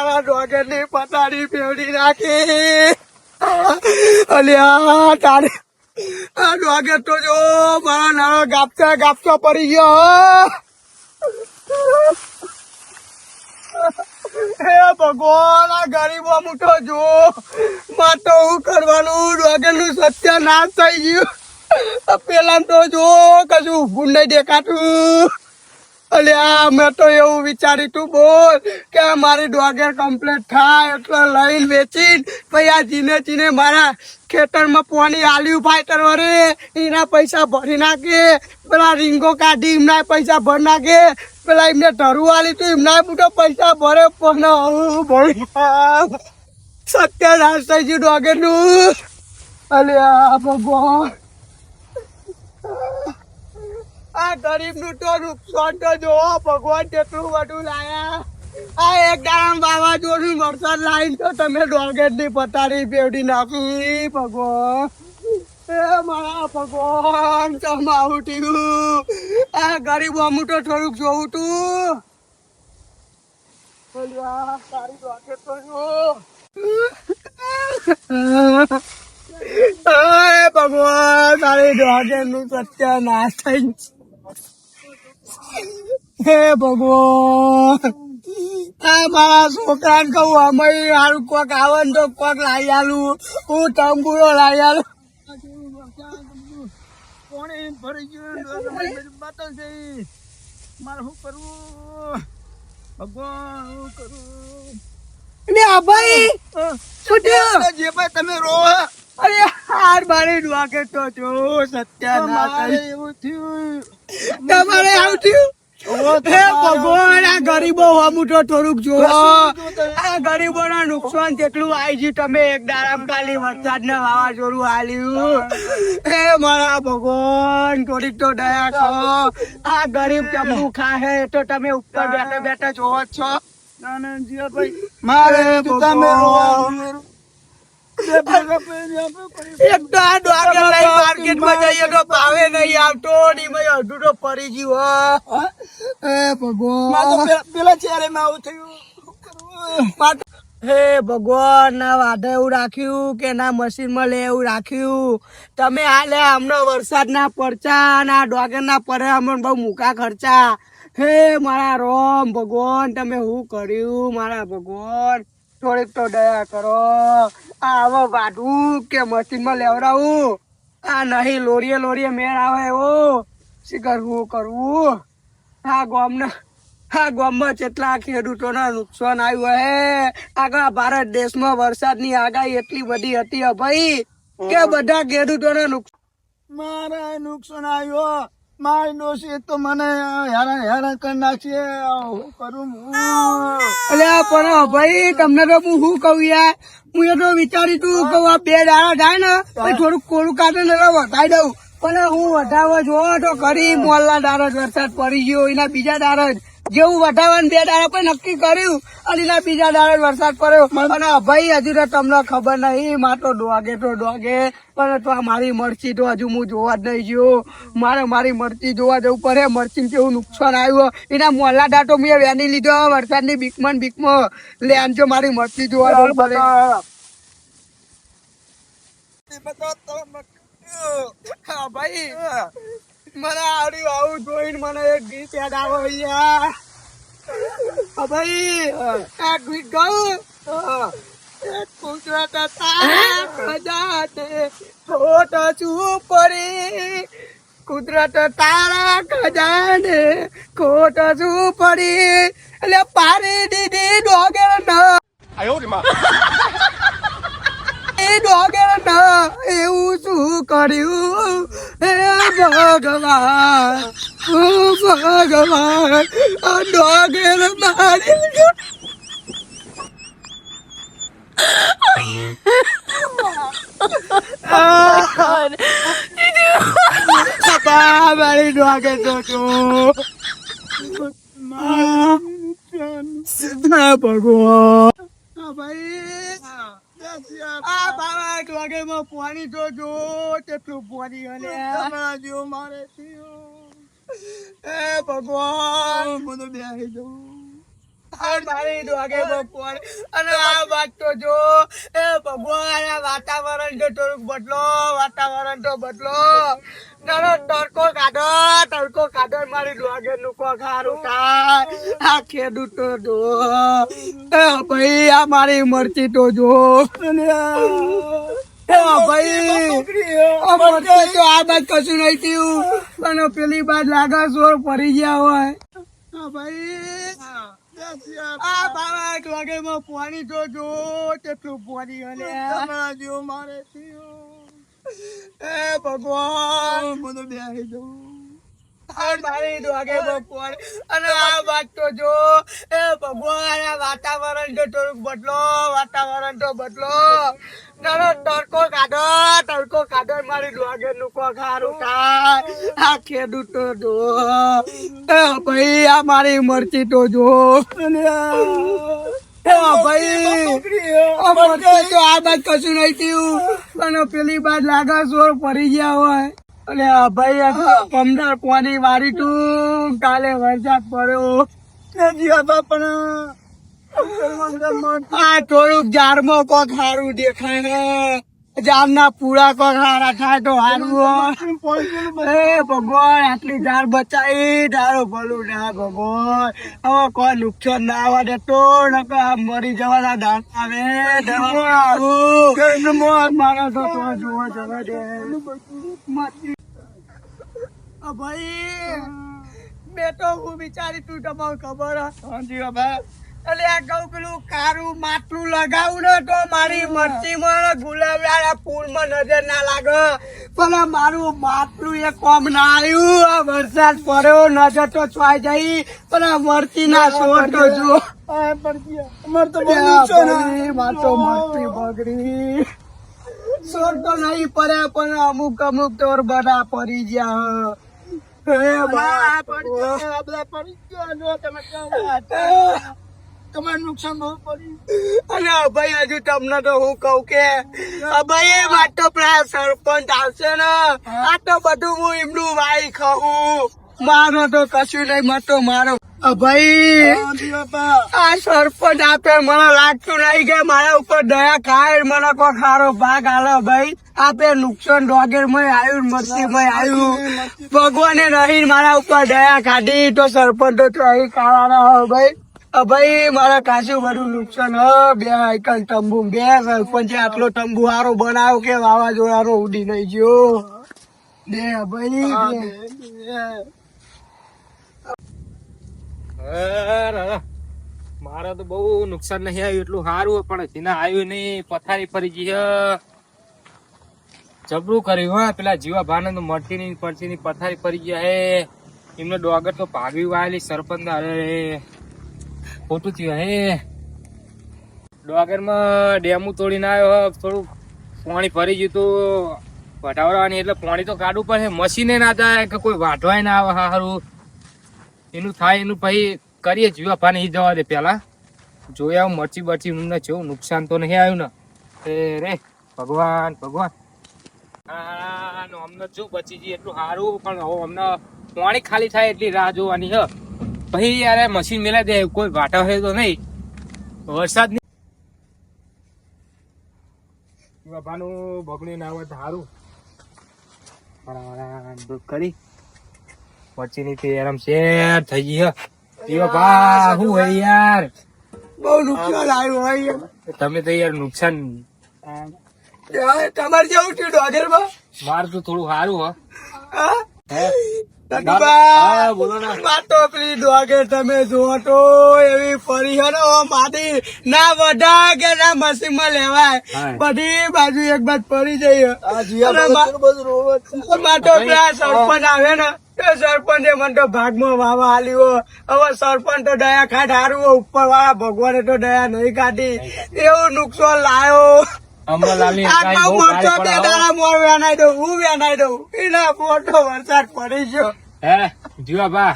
મારા ડોગરની પતાડી પેવડી નાખી. અલ્યા તારે આ ડોગર તો જો મારા નાનો ગાપતા ગાપતો પડી ગયો. હે ભગવાન, આ ગરીબો મૂઠો જો. માં તો હું કરવાનું? ડોગરનું સત્યનાશ થઈ ગયું. પેલા તો જો કશું ભૂલ નહીં દેખાતું. અલ્યા મેં તો એવું વિચાર્યું તું, બોલ, કે મારી ડોગેર કમ્પ્લીટ થાય, એટલે લઈને વેચીને પછી આ જીને જીને મારા ખેતરમાં પોણી આલ્યું ફાઈટર વરે એના પૈસા ભરી નાખે, પેલા રીંગો કાઢી, એમના પૈસા ભરી નાખે, પેલા એમને ધરું આલી તું, એમના બુટો પૈસા ભરે, પણ હું સત્યાનાશ થઈ ગયું ડોગરનું. અલ્યા ભગવાન. આ ગરીબનું તો નુકસાન તો જોવો ભગવાન કેટલું બધું લાયા. આ એક દામ વાવાઝોડું વરસાદ લાઈન તો તમે ડોગેટની પતાડી બેવડી નાખી. ભગવાન. એ મારા ભગવાન ચમ આવું થયું આ ગરીબ અમુક તો થોડુંક જોવું તું. અલ્યા, તારી ડોગેટ તો જો. ભગવાન સારી ડોગેટનું સત્યનાશ થઈ. હે ભગવાન! આ મારા છોકરાને કહું અમે હારું કોક આવે ને તો કોક લાવી આલું. હું તંબુરો લાવી આલું. કોણે ભરી ગયું? બાતો છે મારે શું કરવું? ભગવાન શું કરું? ને આ ભાઈ શું જે ભાઈ તમે રો અરે હાર મારી ડોકે તો જો સત્યનાશ એવું થયું. તમારે આવું થયું? ભગવાન આ ગરીબો હમું તો થોડુંક જોવો આ ગરીબો ના નુકસાન કેટલું આવી ગયું તમે એક દારામ ખાલી વરસાદ ને વાવાઝોડું હાલ્યું. હે. મારા ભગવાન થોડીક તો દયા કરો. આ ગરીબ ચમનું ખાહે તો તમે ઉપર બેઠા બેઠા જોવો છો. ના ના જીવા ભાઈ મારે તમે ભગવાન. બે ભેગા પડી આપણે પડી એક તો આ ડોગર લઈ માર્કેટમાં જઈએ તો ભાવે નહીં આવતો ની ભાઈ અડધું તો પડી ગયું હો. ભગવાન. પેલા- પેલા ચહેરે માં આવું થયું. શું કરવું? પાટ- હે ભગવાન ના વાદે એવું રાખ્યું કે ના મશીનમાં લે એવું રાખ્યું? તમે આ લે હમણાં વરસાદ ના પડચા ના ડોગર ના પડે હમણાં બહુ મૂકા ખર્ચા. હે મારા રોમ ભગવાન તમે શું કર્યું મારા ભગવાન? થોડીક તો દયા કરો. આવો વાઢવું કે મશીનમાં લેવડાવું આ નહીં લોરીએ લોરીએ મેળ આવે એવો. શું કરવું આ ગામના આ ગામમાં કેટલા ખેડૂતોના નુકસાન આવ્યું હે આગળ ભારત દેશમાં વરસાદની આગાહી એટલી બધી હતી ભાઈ કે બધા ખેડૂતોના નુકસાન મારા નુકસાન આવ્યો. મારી ડોશી તો મને હેરાન હેરાન કરી નાખશે કરું હું? પણ ભાઈ, તમને તો હું શું કહું યાર? હું એ તો વિચારી તું કે આ બે દાડા થાય ને થોડુંક કોરું કાઢે ને એટલે વધારી દઉં. પણ હું વધારવા જોવો તો કરી મોલના દાડા જ વરસાદ પડી ગયો, એના બીજા દાડા જ. જેવું વધારવાનું બે દાડા પણ નક્કી કર્યું અને બીજા દાડે વરસાદ પડ્યો. અને ભાઈ હજુ તો તમને ખબર નહીં માર તો ડોગે તો ડોગે પણ તો આ મારી મરચી તો હજુ હું જોવા જ નહીં ગયો. મારે મારી મરચી જોવા જવું પડે મરચી કેવું નુકસાન આવ્યું. એના મોલ્લા દાટો મેં વેની લીધો વરસાદની બીકમાં બીકમાં. લે જો મારી મરચી જોવા જવું પડે. ભાઈ મને આવડ્યું આવું જોઈને મને એક ગીત યાદ આવે યાર. ભાઈ આ ગીત ગાઉં? કુદરત તારા ખજાને ઠોઠ પડી કુદરત તારા ખજાને ખોટ શું પડી એટલે પારી દીધી ડોગે ડોગે એ ડોગર ના. એવું શું કર્યું? Oh, ഭഗവാൻ ഓ ഭഗവാൻ ആ ഡോഗേനെ നാടിൽ Sabari no agatoto. Mom. Sabari. Sabari. હા ભગવાન હા ભાઈ આ બાબા ડોગરમાં પાણી તો જો કેટલું પાણી અને હમણાં જો મારે થયું. એ ભગવાન. મને બેસી જાઉં. મારી ડોગે બપોર અને આ વાત તો જો એ ભગવાન આ વાતાવરણ તો થોડુંક બદલો વાતાવરણ તો બદલો. નાનો તડકો કાઢો તડકો કાઢો મારી ડોગે નું કોક હારું થાય. આ ખેડૂત તો જો ભાઈ આ મારી મરચી તો જો. ભાઈ તો આ બાદ કશું નહીં થયું. પણ પેલી બાદ લાગે સોર પડી ગયા હોય. હા ભાઈ. આ બાબા એક વાગેમાં પાણી તો જો કેટલું પાણી હલે જેવો મારે થયું. એ ભગવાન. બધું બેસી અને આ વાત તો જો, એ ભગવાન, આ વાતાવરણ થોડુંક બદલો, વાતાવરણ તો બદલો. તડકો કાઢો તડકો કાઢો મારી ડોગે નું કોક થાય આ ખેડૂત તો જો ભાઈ, આ મારી મરચી તો જો. ભાઈ, આ બાદ કશું નહીં થયું. અને પેલી બાદ લાગે જોર પડી ગયા હોય. આ ભાઈ પમદાર પાણી વાળી તું. કાલે વરસાદ પડ્યો. પણ થોડુંક ઝાડમાં કોક સારું દેખાય ઝાડના પૂરા કોક સારા થાય તો હોય એ ભગવાન આટલી ઝાડ બચાવી તારો ભલું ના ભગવાન. હવે કોઈ નુકસાન ના આવવા દેતો નકર આ મરી જવાના દાણ આવે આવું મારો તો તો જોવા જવા દે. ભાઈ મેં તો હું વિચારી તું તમારું ખબર હા. જી બાબા એટલે આ કહું પેલું કારું માટલું લગાવું ને તો મારી મરચીમાં ગુલાબના ફૂલમાં નજર ના લાગે. પણ મારું માટલું એ કોમ ના આવ્યું. આ વરસાદ પડ્યો નજર તો છવાઈ જઈ પણ આ મરચી ના શોર તો જો આ પણ ગયા. અમારે તો બહુ નુકસાન ભાઈ, માર તો મરચી બગડી છોડ તો નહીં પડે પણ અમુક અમુક તો બધા પડી ગયા. હે બાપ. પડી તમે. તમારે નુકસાન બહુ પડ્યું. અને ભાઈ હજુ તમને તો હું કઉ કે અભય વાત તો પેલા સરપંચ આવશે ને આ તો બધું હું એમનું વાઈ ખાઉં. મારો તો કશું નહીં મતો મારો ભાઈ આ સરપંચ આપે મને લાગતું નહીં કે મારા ઉપર દયા ખાય મને કોઈ ખારો ભાગ આલો ભાઈ. આપે નુકસાન ડોગેર મય આવ્યું મસ્તી મય આવ્યું ભગવાને નહીં મારા ઉપર દયા કાઢી તો સરપંચ તો અહીં કાઢવાના હોય ભાઈ. ભાઈ મારા કાચું બધું નુકસાન હ બે આઈકન તંબુ બે સરપંચે આટલો તંબુ હારો બનાવ્યો કે વાવાઝોડાનો ઉડી નહીં ગયો. બે ભાઈ મારે તો બહુ નુકસાન નહીં આવ્યું એટલું સારું પણ જીના આવ્યું નહીં પથારી ફરી ગઈ હે. જબરું કર્યું હા પેલા જીવા ભાને તો મળતી નહીં પડતી નહીં પથારી ફરી ગયા હે. એમને ડોગર તો ભાગી વાયેલી સરપંચ અરે. ખોટું થયું, હે. ડોગરમાં ડેમું તોડીને આવ્યો થોડું પાણી ફરી ગયું તું. વટાવવાની એટલે પાણી તો કાઢવું પડે. મશીને ના જાય કે કોઈ વાઢવાય ના આવે સારું એનું થાય, એનું પછી કરીએ જીવા પાને એ જવા દે પહેલાં જોયા મરચી બરચી ને જેવું નુકસાન તો નહીં આવ્યું ને. એ રે, ભગવાન ભગવાન. અમને જો બચી જઈએ એટલું સારું, પણ અમને પાણી ખાલી થાય એટલી રાહ જોવાની, હ. પછી યાર મશીન મેલા દે કોઈ વાટા હોય તો નહીં. વરસાદ નહીં બાપાનું બગડી ના હોય તો સારું દૂધ કરી વચ્ચેની તે આરામ શેર થઈ ગઈ હે. બા હું હે યાર? બહુ નુકસાન આવ્યું હોય તમે તો યાર નુકસાન તમારે જેવું થયું ડોગરમાં? માર તો થોડું સારું હો? તમે જુઓ તો એવી ફરી હે ને ઓ માટી ના વઢા કે ના મશીનમાં લેવાય બધી બાજુ એક બાજ પડી જઈએ. પેલા સરપંચ આવે ને એ સરપંચે મને તો ભાગમાં વાવા હાલ્યો હવે સરપંચ તો દયા ખાટ હારું ઉપર વાળા ભગવાને તો દયા નહીં કાઢી. એવું નુકસાન લાયો. અંબાલાલની આટલો મોટો ભારે બે દાડા મોર વેનાઈ દઉં હું વેનાઈ દઉં. એના મોટો વરસાદ પડી ગયો. હે જીવા બા.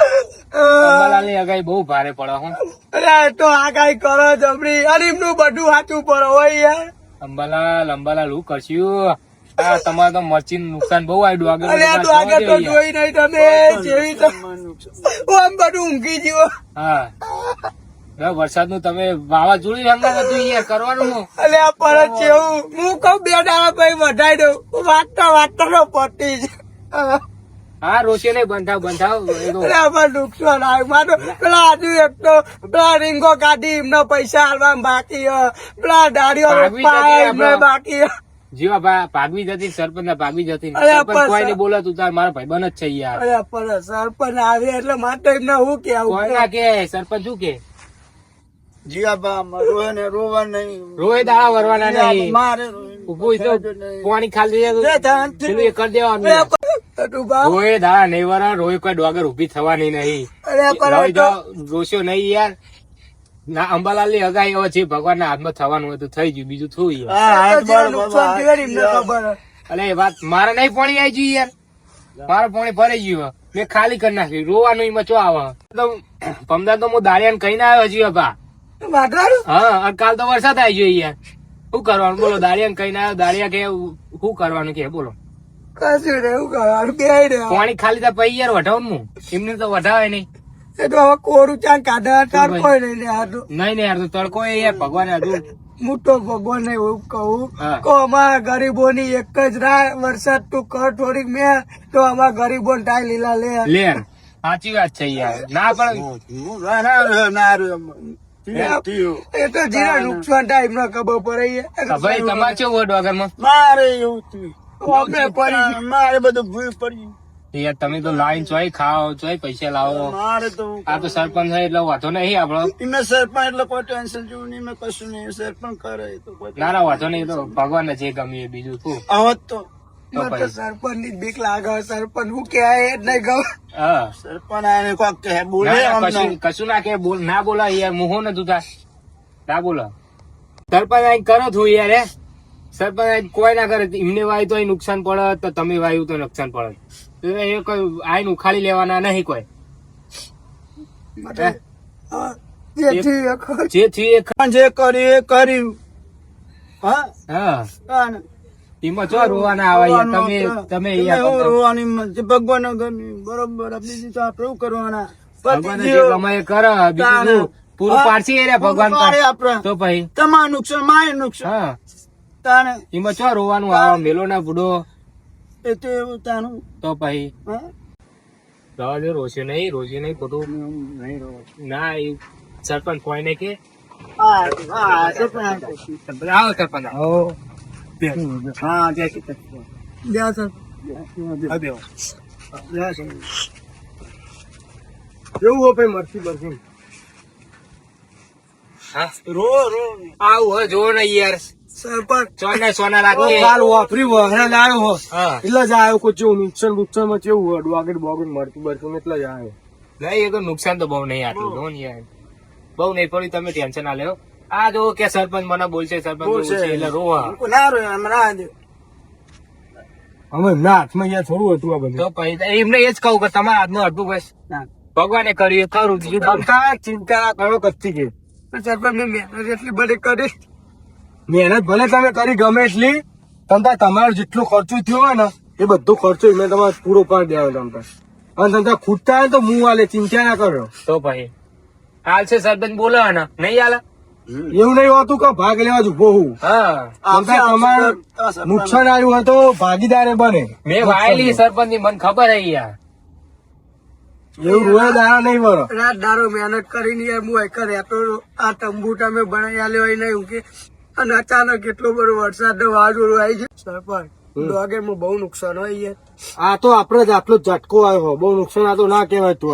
અંબાલાલની અગાઈ બહુ ભારે પડે હું. અરે તો આગાહી કરો જબરી. અરે એમનું બધું સાચું પડે હોય યાર અંબાલાલ અંબાલાલ હું કરશું? આ તમારે તો મરચી નુકસાન બહુ આવ્યું આગળ અરે તો આગળ તો જોઈ નહીં તમે જેવી તો આમ બધું ઊંઘી ગયો. હા. વરસાદનું તમે વાવાઝોડું હંગાત હતું યાર કરવાનું. હું અલે આ પરત જેવું. હું કઉ બે દાડા પછી વધારી દઉં. વાતતા વાતતા નો જાય હા રોશે નહીં બંધાવ બંધાવ નુકસાન આવ્યું મારો પેલા આજુ એક તો પેલા રીંગો કાઢી એમના પૈસા હાલવા બાકી પેલા દાડીઓ. બાકી જીવા ભાઈ ભાગવી જતી સરપંચ ના ભાગવી જતી સરપંચ કોઈ ને બોલે તું તાર મારા ભાઈ જ છે યાર. સરપંચ આવે એટલે માટે એમને હું કેવું ના કે સરપંચ શું કે જીયાબા રોવે ને રોવા નહીં. રોય દાડા વરવાના નહીં. મારે ઉભું તો પાણી ખાલી દે લે તાનથી. પેલું એ કરી દેવાનું. અરે પણ તું બાપ રોય દાડા નહીં વરા રોય કોઈ ડોગર ઊભી થવાની નહીં. રોસ્યો નહીં યાર. ના અંબાલાલની હગાઈ હવે જે ભગવાન ના હાથમાં થવાનું હોય તો થઈ ગયું બીજું થયું. અલે વાત મારે નહીં પાણી આવી ગયું યાર. મારે પાણી ભરાઈ ગયું મેં ખાલી કરી નાખ્યું રોવાનું મચો આવે? તો પમદાર તો હું દાળિયાને કહીને આવ્યો હજી બા? હા કાલ તો વરસાદ આવી ગયો યાર શું કરવાનું બોલો દાળિયા કઈ ના દાળિયા કે શું કરવાનું કે બોલો કશું કરવાનું? પાણી ખાલી તો પછી યાર વઢાવું હું એમને તો વઢાવે નહીં એ તો હવે કોરું ચાન કાઢા તાર નહીં લે આ નહીં નહીં યાર તો તડકો એ યાર ભગવાન હતું મોટો તો ભગવાન એવું કહું તો અમારા ગરીબોની એક જ રાહ વરસાદ તું કર થોડીક મેં તો અમારા ગરીબો ને ટાઈ લીલા લે લે સાચી વાત છે યાર ના પણ ના ના ના. એ તો જીરા નુકસાન થાય એમને ખબર પડે ભાઈ તમારે કેવું હોય ડોગરમાં મારે એવું થયું. પડી મારે બધું ભૂલ પડી યાર તમે તો લાઈન ચોય ખાઓ ચોય પૈસા લાવો. મારે તો આ તો સરપંચ છે એટલે વાંધો નહીં આપડો મેં સરપંચ એટલે કોઈ ટેન્શન જેવું નહીં મેં કશું નહીં. સરપંચ કરે તો ના ના વાંધો નહીં તો ભગવાન જે ગમ્યું એ બીજું શું? આવત તો. સરપંચની બીક લાગે સરપંચ હું કે એ જ નહીં ગયો સરપંચ આને કોક કહે બોલે ના, ના, અમને. કશું કશું ના કે બોલ ના બોલા યાર મુહો ન તું ના બોલા સરપંચ આઈ કરો છું યાર સરપંચ આઈ કોઈ ના કરે એમને વાય તો નુકસાન પડે તો તમે વાયુ તો નુકસાન પડે. એ કોઈ આઈ ઉખાડી લેવાના નહીં કોઈ. જે થયું એ કર્યું. હા? હા. એમાં જો રોવાના આવે તમે તમે રોવાની ભગવાન બરોબર બીજું તો આપણે કરવાના. ભગવાન જે કમાય કરે બીજું પૂરું પાડશે એ રે ભગવાન. તો ભાઈ તમારું નુકસાન મારે નુકસાન. તારે એમાં જો રોવાનું? આવે મેલો ના બુડો એ તો એવું તારું તો ભાઈ હા? દે રોશે નહીં રોશે નહીં ખોટું. નહીં રોવા. ના એ સરપંચ કોઈ ને કે સરપંચ. આવો સરપંચ. આવો. હા, જય શ્રી કૃષ્ણ. સર હા, બેહો. જય શ્રી કૃષ્ણ. જેવું હોય ભાઈ મરસી મરસી હા. રો રો. આવું હો જો ને યાર. સરપંચ. સોના સોના રાખીએ કાલ વાપરી વહરા લાયો હો. એટલે જ આવ્યો કોઈ જેવું નુકસાન નુકસાનમાં કેવું હોય ડોગર બોગર મળતું બરતું એટલે જ આવ્યો નહીં એ તો નુકસાન તો બહુ નહીં આટલું જો ને યાર. બહુ નહીં પડ્યું તમે ટેન્શન ના લેવો આ જો કે સરપંચ મને બોલશે સરપંચ બોલશે. એટલે રોવા. ના રો ના દે. અમે ના હાથમાં યાર થોડું હતું આ બધું. તો પછી એમને એ જ કહું કે તમારા હાથમાં હતું બસ. ભગવાને કર્યું એ કરું બીજું તમતા ચિંતા કરો કચ્છી કે. સરપંચ મહેનત એટલી બધી કરી. મહેનત ભલે તમે કરી ગમે એટલી. તમતા તમારો જેટલો ખર્ચો થયો હોય ને એ બધો ખર્ચો મેં તમારે પૂરો પાડી દેવો તમતા અને તમતા ખૂટતા હોય તો મું હાલે ચિંતા ના કરો. તો પછી. હાલ છે સરપંચ બોલો ને નહીં હાલ? એવું નહીં હોતું કે ભાગ લેવા જ ઊભો હું. હા. તમારે નુકસાન આવ્યું હોય તો ભાગીદારે બને. મેં વાયેલી સરપંચની મને ખબર હે યાર. એવું રોય દારા નહીં બરો રાત દારો મહેનત કરીને યાર હું એક રહેતો આ તંબુ તમે બનાવી આલ્યો હોય નહીં કે અને અચાનક એટલો બધો વરસાદ નો વાજો આવી જાય સરપંચ ડોગરમાં બહુ નુકસાન હોય યાર. આ તો આપડે જ આટલો ઝટકો આવ્યો. બહુ નુકસાન આ તો ના કહેવાય તો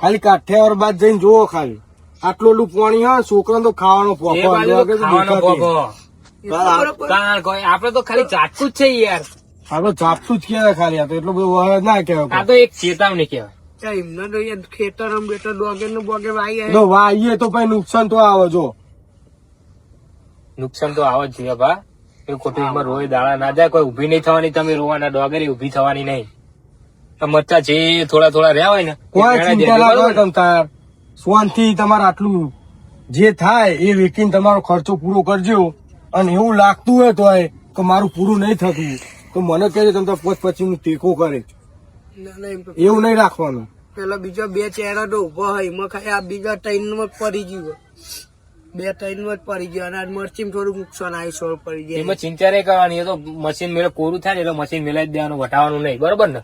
ખાલી કાઠિયાવાડ બાદ જઈને જુઓ ખાલી. આટલું એટલું પાણી હોય છોકરા તો ખાવાનો આપડે આપડે તો ખાલી ચાટકું જ છે યાર. ઝાપટું જ કેવાય ખાલી આ તો એટલું બધું ના આ તો એક ચેતવણી કેવાય એમને તો ખેતર બેટર ડોગરનું વાઈ તો વાઈએ તો પછી નુકસાન તો આવે જો. નુકસાન તો આવે જ છે બા એ ખોટું રોય દાડા ના જાય કોઈ ઊભી નહીં થવાની તમે રોવાના ડોગરી ઊભી થવાની નહીં. આ મચ્છા જે થોડા થોડા રહ્યા હોય ને શાંતિ તમારે આટલું જે થાય એ વેચીને તમારો ખર્ચો પૂરો કરજો. અને એવું લાગતું હોય તો કે મારું પૂરું નહીં થતું. તો મને કહેજો તમે પોચ પછી ટેકો કરે એવું નહીં રાખવાનું. પેલા બીજા બે ચહેરા તો ઊભો હોય. એમાં ખાલી આ બીજા ટ્રેનમાં જ પડી ગયું બે ટ્રેનમાં જ પડી ગયો. અને મરચી થોડું થોડુંક નુકસાન આવી સોળ પડી જાય. એમાં ચિંતા નહીં કરવાની. એ તો મશીન મેળે કોરું થાય ને એટલે મશીન મેળવી જ દેવાનું વટાવાનું નહીં. બરોબર ને?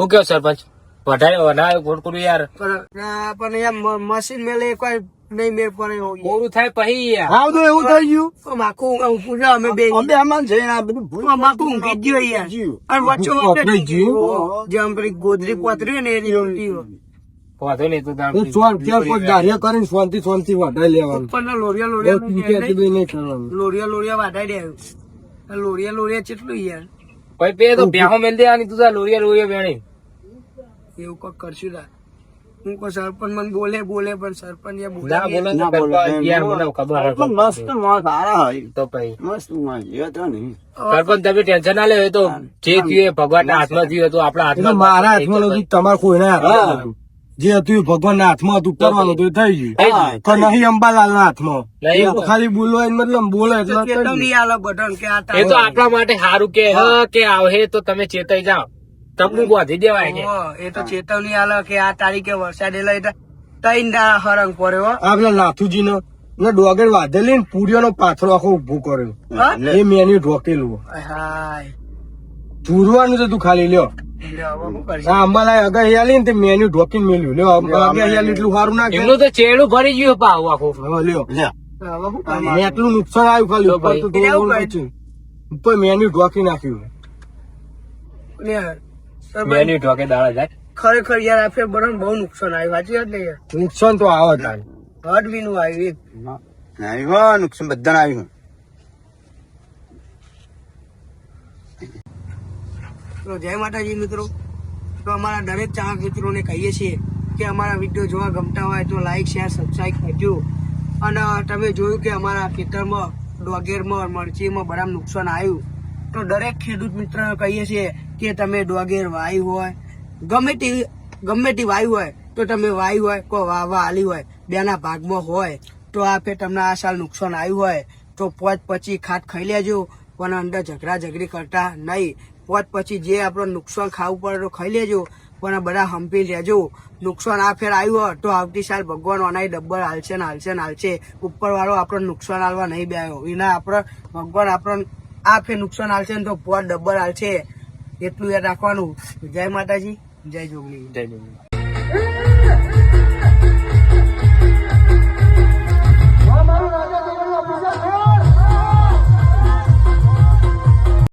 શું કેવો સરપંચ? વટાવે વધારે ખોટું યાર. પણ પણ યાર મશીન મેલે કોઈ નહીં મેળ પડે એવું. થાય પછી યાર. હાવ તો એવું થઈ ગયું. માખું પૂછો અમે બે. અમે આમાં જઈને આ બધું ભૂલ માકું ઊંઘી ગયો યાર. અને વચ્ચે ગયું. જે આમ પેલી ગોદરી પોતરી ને એની ઉલટી હોય. વાંધો નહીં તું તાર શાંતિ શાંતિ વધારે લેવાનું. ઉપરના લોરિયા લોરિયા નહીં. કરવાનું. લોરિયા લોરિયા વાઢાઈ દે. લોરિયા લોરિયા કેટલું યાર? ભાઈ બે તો બ્યાહો મેલ આની તું તાર લોરિયા લોરિયા વેણી. એવું કંઈક કરશું રા હું કોઈ સરપંચ મને બોલે બોલે પણ સરપંચ યાર બોલે ના બોલે. યાર મને ખબર હોય. મસ્ત માણસ સારા હોય. તો ભાઈ મસ્ત માણસ એ તો નહીં. સરપંચ તમે ટેન્શન ના લે તો જે થયું એ ભગવાનના હાથમાં થયું હતું આપણા હાથમાં મારા હાથમાં નથી તમારે કોઈ ના હા. જે હતું એ ભગવાનના હાથમાં હતું કરવાનું તો એ થઈ ગયું. હા. તો નહીં અંબાલાલના હાથમાં. એ ખાલી બોલવા મતલબ બોલે એટલે બટન કે આ એ તો આપણા માટે સારું કે હ કે આવે તો તમે ચેતાઈ જાઓ. તમને ગોધી દેવાય કે એ તો ચેતવણી આલે કે આ તારીખે વરસાદ એટલે એટલે તઈ ના હરંગ પડ્યો હો. આ નો ને ડોગર વાધેલી ને પૂરીઓનો પાથરો આખો ઊભો કર્યો? એ મેન્યુ ઢોકેલું. હાય. ચૂરવાનું છે તું ખાલી લ્યો. લે હવે શું કરશું? આ અંબાલાએ અગાઈ આલી ને તે મેન્યુ ઢોકીને મેલ્યું લ્યો એટલું સારું ના એમનું તો ચેડું ભરી ગયું પાવ આખું. લ્યો? ને એટલું નુકસાન આવ્યું ખાલી તો ઉપર. તો મેન્યુ ઢોકી નાખ્યું બેની ઢોકે દાડા જાય. ખરેખર યાર આ ફેર બહુ નુકસાન આવ્યું. સાચી વાત ને યાર? નુકસાન તો આવો તારે હટ બી નું. આવ્યું આવ્યું નુકસાન બધાને આવ્યું. જય માતાજી મિત્રો. તો અમારા દરેક ચાહક મિત્રોને કહીએ છીએ કે અમારા વીડિયો જોવા ગમતા હોય તો લાઈક શેર સબસ્ક્રાઈબ કરજો. અને તમે જોયું કે અમારા ખેતરમાં ડોગેરમાં મરચીમાં બરાબર નુકસાન આવ્યું. તો દરેક ખેડૂત મિત્રોને કહીએ છીએ કે તમે ડોગેર વાયુ હોય, ગમે તે ગમે તે વાયુ હોય, તો તમે વાયુ હોય કોઈ વાવા આલી હોય, બેના ભાગમાં હોય, તો આ ફેર તમને આ સાલ નુકસાન આવ્યું હોય, તો પોચ પછી ખાટ ખાઈ લેજો પણ અંદર ઝઘડા ઝઘડી કરતા નહીં. પોચ પછી જે આપણો નુકસાન ખાવું પડે તો ખાઈ લેજો, પણ બધા હંપી લેજો નુકસાન આ ફેર આવ્યું હોય, તો આવતી સાલ ભગવાન ઓનાઈ ડબ્બર હાલશે ને હાલશે ને હાલશે. ઉપરવાળો આપણને નુકસાન હાલવા નહીં બેયો એના આપણે, ભગવાન આપણને આ ફેર નુકસાન હાલશે ને તો પોચ ડબ્બર હાલશે. એટલું યાદ રાખવાનું. જય માતાજી જય જોગણી જય જોગી